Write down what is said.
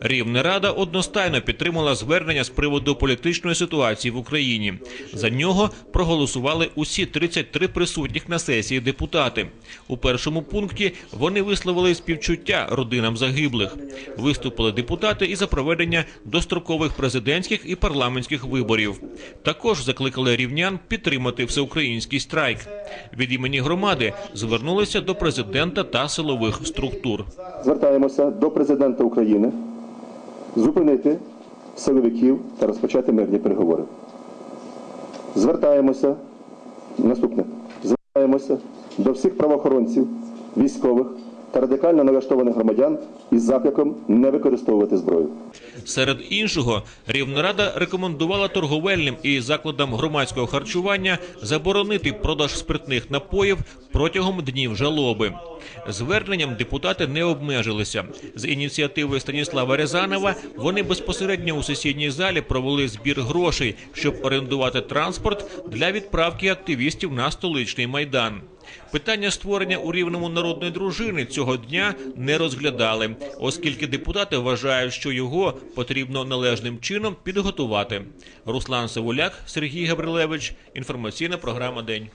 Рівна рада одностайно підтримала звернення з приводу політичної ситуації в Україні. За нього проголосували усі 33 присутніх на сесії депутати. У першому пункті вони висловили співчуття родинам загиблих. Виступили депутати і за проведення дострокових президентських і парламентських виборів. Також закликали рівнян підтримати всеукраїнський страйк. Від імені громади звернулися до президента та силових структур. Звертаємося до президента України зупинити силовиків та розпочати мирні переговори. Звертаємося наступне. Звертаємося до всіх правоохоронців, військових та радикально налаштованих громадян із закликом не використовувати зброю. Серед іншого, Рівнорада рекомендувала торговельним і закладам громадського харчування заборонити продаж спиртних напоїв протягом днів жалоби. Зверненням депутати не обмежилися. З ініціативи Станіслава Рязанова вони безпосередньо у сесійній залі провели збір грошей, щоб орендувати транспорт для відправки активістів на столичний майдан. Питання створення у рівному народної дружини цього дня не розглядали, оскільки депутати вважають, що його потрібно належним чином підготувати. Руслан Савуляк, Сергій Габрилевич. Інформаційна програма День.